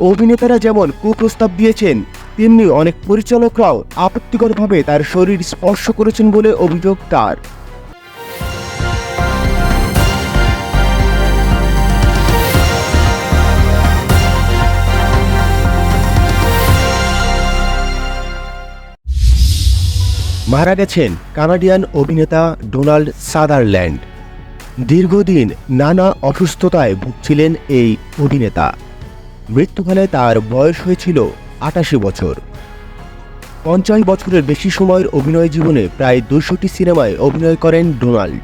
অভিনেতারা যেমন কুপ্রস্তাব দিয়েছেন, তেমনি অনেক পরিচালকরাও আপত্তিকরভাবে তার শরীর স্পর্শ করেছেন বলে অভিযোগ তার। মারা গেছেন কানাডিয়ান অভিনেতা ডোনাল্ড সাদারল্যান্ড। দীর্ঘদিন নানা অসুস্থতায় ভুগছিলেন এই অভিনেতা। মৃত্যুকালে তার বয়স হয়েছিল আটাশি বছর। পঞ্চাশ বছরের বেশি সময়ের অভিনয় জীবনে প্রায় দুশোটি সিনেমায় অভিনয় করেন ডোনাল্ড।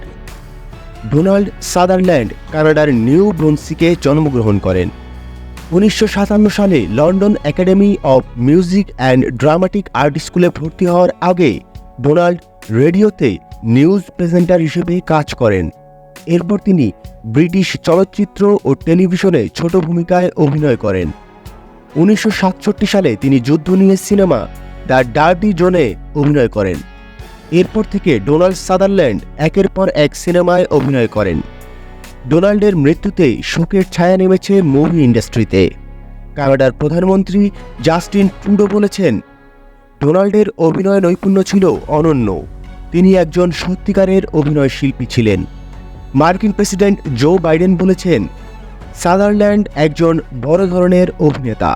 ডোনাল্ড সাদারল্যান্ড, কানাডার নিউ ব্রুন্সিকে জন্মগ্রহণ করেন। উনিশশো সাতান্ন সালে London Academy of Music and Dramatic Art স্কুলে ভর্তি হওয়ার আগে ডোনাল্ড রেডিওতে নিউজ প্রেজেন্টার হিসেবে কাজ করেন। এরপর তিনি ব্রিটিশ চলচ্চিত্র ও টেলিভিশনে ছোট ভূমিকায় অভিনয় করেন। উনিশশো সাতষট্টি সালে তিনি যুদ্ধ নিয়ে সিনেমা দ্য ডার্টি জোনে অভিনয় করেন। এরপর থেকে ডোনাল্ড সাদারল্যান্ড একের পর এক সিনেমায় অভিনয় করেন। ডোনাল্ডের মৃত্যুতে শোকের ছায়া নেমেছে মুভি ইন্ডাস্ট্রিতে। কানাডার প্রধানমন্ত্রী জাস্টিন ট্রুডো বলেছেন, ডোনাল্ডের অভিনয় নৈপুণ্য ছিল অনন্য। তিনি একজন সত্যিকারের অভিনয় শিল্পী ছিলেন। মার্কিন প্রেসিডেন্ট জো বাইডেন বলেছেন, সাদারল্যান্ড একজন বড় ধরনের অভিনেতা,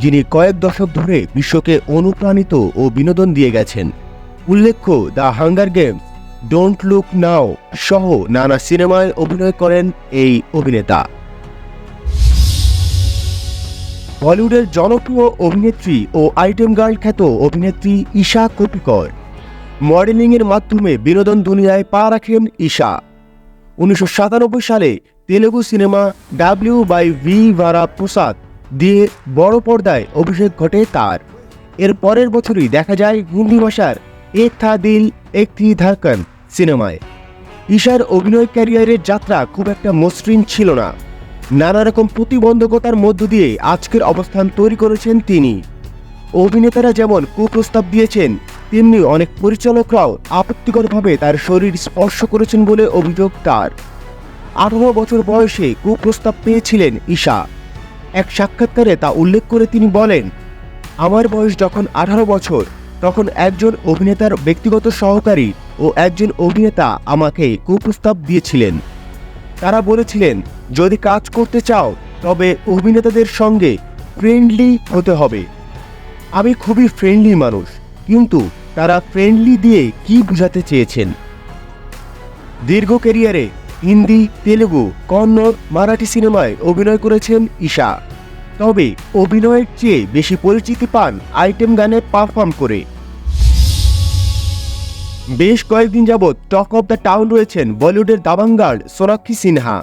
যিনি কয়েক দশক ধরে বিশ্বকে অনুপ্রাণিত ও বিনোদন দিয়ে গেছেন। উল্লেখ্য, The Hunger Games, Don't Look Now সহ নানা সিনেমায় অভিনয় করেন এই অভিনেতা। বলিউডের জনপ্রিয় অভিনেত্রী ও আইটেম গার্ল খ্যাত অভিনেত্রী ঈশা কপিকর, মডেলিংয়ের মাধ্যমে বিনোদন দুনিয়ায় পা রাখেন ঈশা। উনিশশো সাতানব্বই সালে Telugu cinema W by V Vara Prasad দিয়ে বড় পর্দায় অভিষেক ঘটে তার। এর পরের বছরই দেখা যায় হিন্দি ভাষার এক থা দিল এক থি ধারকন সিনেমায়। ঈশার অভিনয় ক্যারিয়ারের যাত্রা খুব একটা মসৃণ ছিল না। নানা রকম প্রতিবন্ধকতার মধ্য দিয়ে আজকের অবস্থান তৈরি করেছেন তিনি। অভিনেতারা যেমন কুপ্রস্তাব দিয়েছেন, তেমনি অনেক পরিচালকরাও আপত্তিকরভাবে তার শরীর স্পর্শ করেছেন বলে অভিযোগ তার। আঠারো বছর বয়সে কুপ্রস্তাব পেয়েছিলেন ঈশা। এক সাক্ষাৎকারে তা উল্লেখ করে তিনি বলেন, আমার বয়স যখন আঠারো বছর, তখন একজন অভিনেতার ব্যক্তিগত সহকারী ও একজন অভিনেতা আমাকে কুপ্রস্তাব দিয়েছিলেন। তারা বলেছিলেন, যদি কাজ করতে চাও, তবে অভিনেতাদের সঙ্গে ফ্রেন্ডলি হতে হবে। আমি খুবই ফ্রেন্ডলি মানুষ, কিন্তু তারা ফ্রেন্ডলি দিয়ে কি বোঝাতে চেয়েছেন? দীর্ঘ ক্যারিয়ারে হিন্দি, তেলেগু, কন্নড়, মারাঠি সিনেমায় অভিনয় করেছেন ঈশা। তবে অভিনয়ের চেয়ে বেশি পরিচিতি পান আইটেম গানে পারফর্ম করে। বেশ কয়েকদিন যাবৎ টক অফ দ্য টাউন রয়েছেন বলিউডের দাবাঙ্গাল সোনাক্ষী সিনহা।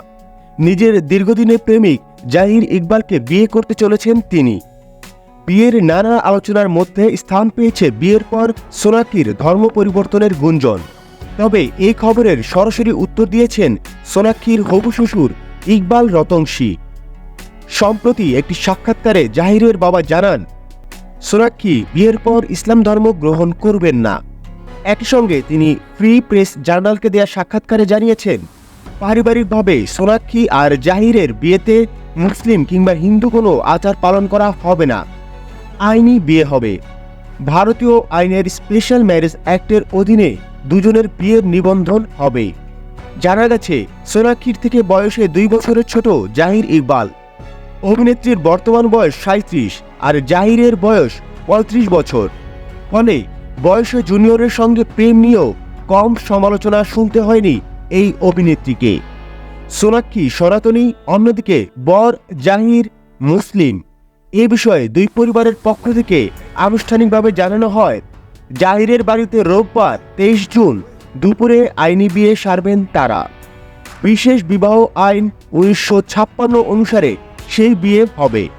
নিজের দীর্ঘদিনের প্রেমিক জাহির ইকবালকে বিয়ে করতে চলেছেন তিনি। বিয়ের নানা আলোচনার মধ্যে স্থান পেয়েছে বিয়ের পর সোনাক্ষীর ধর্ম পরিবর্তনের গুঞ্জন। তবে এই খবরের সরাসরি উত্তর দিয়েছেন সোনাক্ষীর হবু শ্বশুর ইকবাল রতংশী। সম্প্রতি একটি সাক্ষাৎকারে জাহিরের বাবা জানান, সোনাক্ষী বিয়ের পর ইসলাম ধর্ম গ্রহণ করবেন না। একই সঙ্গে তিনি ফ্রি প্রেস জার্নালকে দেয়া সাক্ষাৎকারে জানিয়েছেন, পারিবারিকভাবে সোনাক্ষী আর জাহিরের বিয়েতে মুসলিম কিংবা হিন্দু কোনো আচার পালন করা হবে না। আইনি বিয়ে হবে। ভারতীয় আইনের স্পেশাল ম্যারেজ অ্যাক্টের অধীনে দুজনের বিয়ের নিবন্ধন হবে। জানা গেছে সোনাক্ষীর থেকে বয়সে দুই বছরের ছোট জাহির ইকবাল। অভিনেত্রীর বর্তমান বয়স সাঁত্রিশ আর জাহিরের বয়স পঁয়ত্রিশ বছর। ফলে বয়সে জুনিয়রের সঙ্গে প্রেম নিয়েও কম সমালোচনা শুনতে হয়নি এই অভিনেত্রীকে। সোনাক্ষী সনাতনী, অন্যদিকে বর জাহির মুসলিম। এ বিষয়ে দুই পরিবারের পক্ষ থেকে আনুষ্ঠানিকভাবে জানানো হয়। জাহিরের বাড়িতে রোববার তেইশ জুন দুপুরে আইনি বিয়ে সারবেন তারা। বিশেষ বিবাহ আইন উনিশশো ছাপ্পান্ন অনুসারে সেই বিয়ে হবে।